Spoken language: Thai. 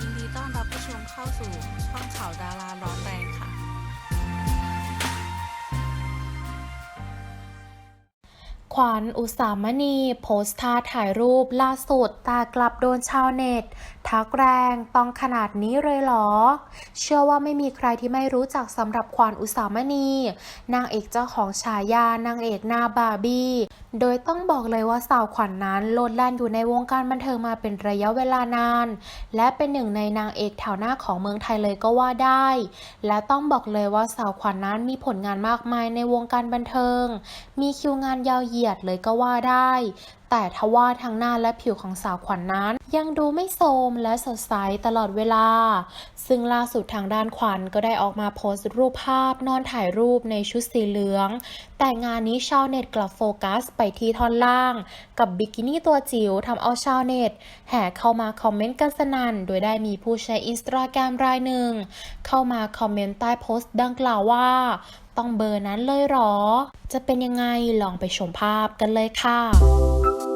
ยินดีต้อนรับผู้ชมเข้าสู่ช่องข่าวดาราร้อนแรงค่ะ ขวัญอุสามณี โพสต์ท่าถ่ายรูปล่าสุดตากลับโดนชาวเน็ต ทักแรงต้องขนาดนี้เลยเหรอ เชื่อว่าไม่มีใครที่ไม่รู้จักสำหรับขวัญอุสามณี นางเอกเจ้าของฉายานางเอกหน้าบาร์บี้ โดยต้องบอกเลยว่าสาวขวัญนนั้นโลดแล่นอยู่ในวงการบันเทิงมาเป็นระยะเวลานาน และเป็นหนึ่งในนางเอกแถวหน้าของเมืองไทยเลยก็ว่าได้ และต้องบอกเลยว่าสาวขวัญนนั้นมีผลงานมากมายในวงการบันเทิง มีคิวงานยาวเหยียดเลยก็ว่าได้ แต่ทว่าทั้งหน้าและผิวของสาวขวัญนนั้น ยังดูไม่โทรมและสดใสตลอดเวลา ซึ่งล่าสุดทางด้านขวัญก็ได้ออกมาโพสต์รูปภาพนอนถ่ายรูปในชุดสีเหลือง แต่งานนี้ชาวเน็ตกลับโฟกัสไปที่ท่อนล่าง กับบิกินี่ตัวจิ๋วทำเอาชาวเน็ต แห่เข้ามาคอมเมนต์กันสนั่น โดยได้มีผู้ใช้อินสตาแกรมรายหนึ่ง เข้ามาคอมเมนต์ใต้โพสต์ดังกล่าวว่า ต้องเบอร์นั้นเลยหรอ จะเป็นยังไงลองไปชมภาพกันเลยค่ะ